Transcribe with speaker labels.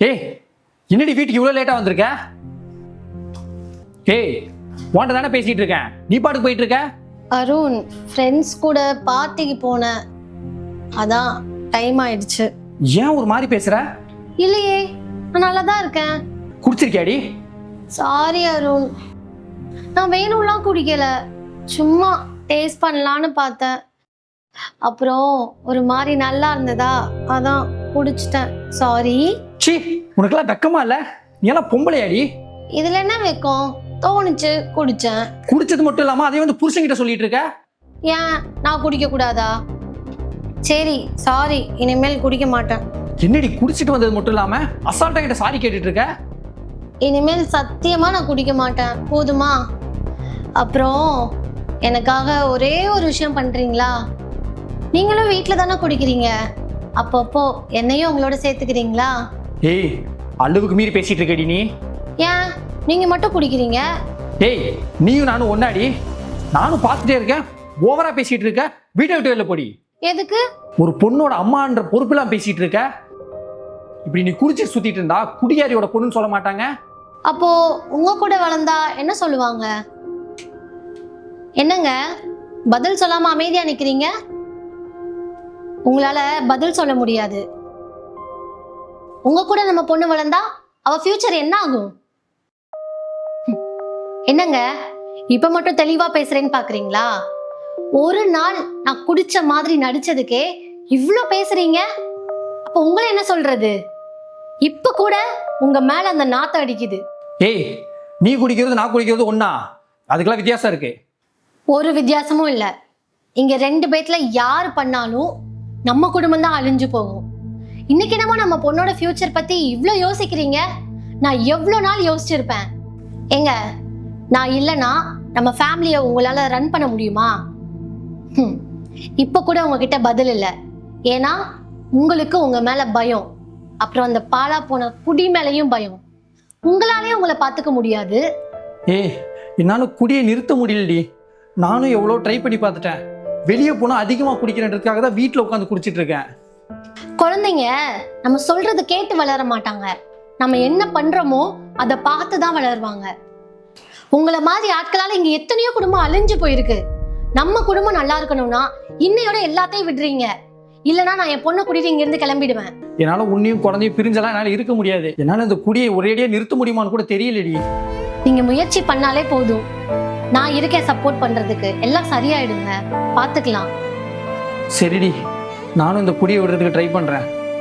Speaker 1: ஏய் என்னடி வீட்டுக்கு இவ்வளோ லேட்டாக வந்திருக்க? ஏய் உன்ட்ட தானே பேசிட்டு இருக்கேன். நீ பாட்டுக்கு போயிட்டு இருக்க?
Speaker 2: அருண் ஃப்ரெண்ட்ஸ் கூட பார்ட்டிக்கு போனேன். அதான் டைம் ஆயிடுச்சு.
Speaker 1: ஏன் ஒரு மாதிரி பேசுற?
Speaker 2: இல்லையே நான் நல்லா தான் இருக்கேன்.
Speaker 1: குடிச்சிருக்கியாடி?
Speaker 2: சாரி அருண். நான் வேணும்லாம் குடிக்கல. சும்மா டேஸ்ட் பண்ணலான்னு பார்த்தேன். அப்புறம் ஒரு மாதிரி நல்லா இருந்ததா? அதான் குடிச்சிட்டேன். சாரி
Speaker 1: சி உனக்கெல்லாம் வெக்கமா இல்ல? நீ எல்லாம் பொம்பளையாடி.
Speaker 2: இதுல என்ன வைக்கும்? தோணுச்சு குடிச்சேன்.
Speaker 1: குடிச்சது மட்டும் இல்லாம அதே வந்து புருஷன்கிட்ட சொல்லிட்டு இருக்க?
Speaker 2: ஏன்? நான் குடிக்க கூடாதா? சரி சாரி இனிமேல் குடிக்க மாட்டேன்.
Speaker 1: என்னடி குடிச்சிட்டு வந்தது மட்டும் இல்லாம அசால்ட்டா கிட்ட சாரி கேட்டுட்டு இருக்க?
Speaker 2: இனிமேல் சத்தியமா நான் குடிக்க மாட்டேன். போதுமா? அப்புறம் எனக்காக ஒரே ஒரு விஷயம் பண்றீங்களா? நீங்களும் வீட்டில் தானே குடிக்கிறீங்க? அப்பப்போ என்னையும் உங்களோட சேர்த்துக்கிறீங்களா?
Speaker 1: ஏய் அளவுக்கு மீறி பேசிட்டு இருக்கடி நீ.
Speaker 2: ஏன்? நீங்க மட்டும் குடிக்கிறீங்க?
Speaker 1: ஏய் நீயும் நானும் ஒன்னாடி? நானும் பார்த்துட்டே இருக்கேன். ஓவரா பேசிட்டு இருக்க. வீட்டை விட்டு வெளில போடி.
Speaker 2: எதுக்கு?
Speaker 1: ஒரு பொண்ணோட அம்மான்ற பொறுப்பெல்லாம் பேசிட்டு இருக்க. இப்படி நீ குடிச்சு சுத்திட்டு இருந்தா குடியாரியோட பொண்ணுன்னு சொல்ல மாட்டாங்க?
Speaker 2: அப்போ உங்க கூட வளர்ந்தா என்ன சொல்லுவாங்க? என்னங்க? பதில் சொல்லாம அமைதியா நிக்கிறீங்க? உங்களால பதில் சொல்ல முடியாது. உங்க கூட நம்ம பொண்ணு வளர்ந்தா அவ ஃபியூச்சர் என்ன ஆகும். என்னங்க? இப்ப மட்டும் தெளிவா பேசுறேன்னு பாக்குறீங்களா? ஒரு நாள் நான் குடிச்ச மாதிரி நடிச்சதுக்கே இவ்ளோ பேசுறீங்க? அப்ப உங்களை என்ன சொல்றது? இப்ப கூட உங்க மேல அந்த நாத்தம் அடிக்குது.
Speaker 1: ஏய் நீ குடிக்கிறது நான் குடிக்கிறது ஒண்ணா? அதுக்கெல்லாம் வித்தியாசம் இருக்கு.
Speaker 2: ஒரு வித்தியாசமும் இல்ல. இங்க ரெண்டு பேத்துல யார் பண்ணாலும் நம்ம குடும்பம் தான் அழிஞ்சு போகும். இன்னைக்கு என்னமோ நம்ம பொண்ணோட ஃபியூச்சர் பத்தி இவ்வளோ யோசிக்கிறீங்க? நான் எவ்வளோ நாள் யோசிச்சிருப்பேன்? ஏங்க நான் இல்லைன்னா நம்ம ஃபேமிலியை உங்களால ரன் பண்ண முடியுமா? இப்போ கூட உங்ககிட்ட பதில் இல்லை. ஏன்னா உங்களுக்கு உங்க மேல பயம். அப்புறம் அந்த பாலா போன குடி மேலேயும் பயம். உங்களாலேயும் உங்களை பார்த்துக்க முடியாது.
Speaker 1: ஏய் என்னால குடியை நிறுத்த முடியலடி. நானும் எவ்வளோ ட்ரை பண்ணி பார்த்துட்டேன். வெளியே போனால் அதிகமாக குடிக்கிறன்றதுக்காக தான் வீட்டில் உட்காந்து குடிச்சிட்டு இருக்கேன்.
Speaker 2: குழந்தைங்க நம்ம சொல்றது கேட்டு வளர மாட்டாங்க. நம்ம என்ன பண்றோமோ அதை பார்த்து தான் வளருவாங்க. உங்களை மாதிரி ஆட்களால இங்க எத்தனையோ குடும்பம் அழிஞ்சு போயிருக்கு. நம்ம குடும்பம் நல்லா இருக்கணும்னா இன்னையோட எல்லாத்தையும் விடுறீங்க. இல்லனா நான் என் பொண்ணை கூட்டிட்டு இங்க இருந்து கிளம்பிடுவேன்.
Speaker 1: என்னால் உன்னையும் குழந்தையும் பிரிஞ்செல்லாம் என்னால் இருக்க முடியாது. என்னால் இந்த குடியை ஒரேடியாக நிறுத்த முடியுமான்னு கூட தெரியலடி.
Speaker 2: நீங்க முயற்சி பண்ணாலே போதும். நான் இருக்கேன் சப்போர்ட் பண்றதுக்கு. எல்லாம் சரியாயிடுங்க. பாத்துக்கலாம்
Speaker 1: சரிடி. நானும் இந்த குடியை விடுறதுக்கு ட்ரை பண்ணுறேன்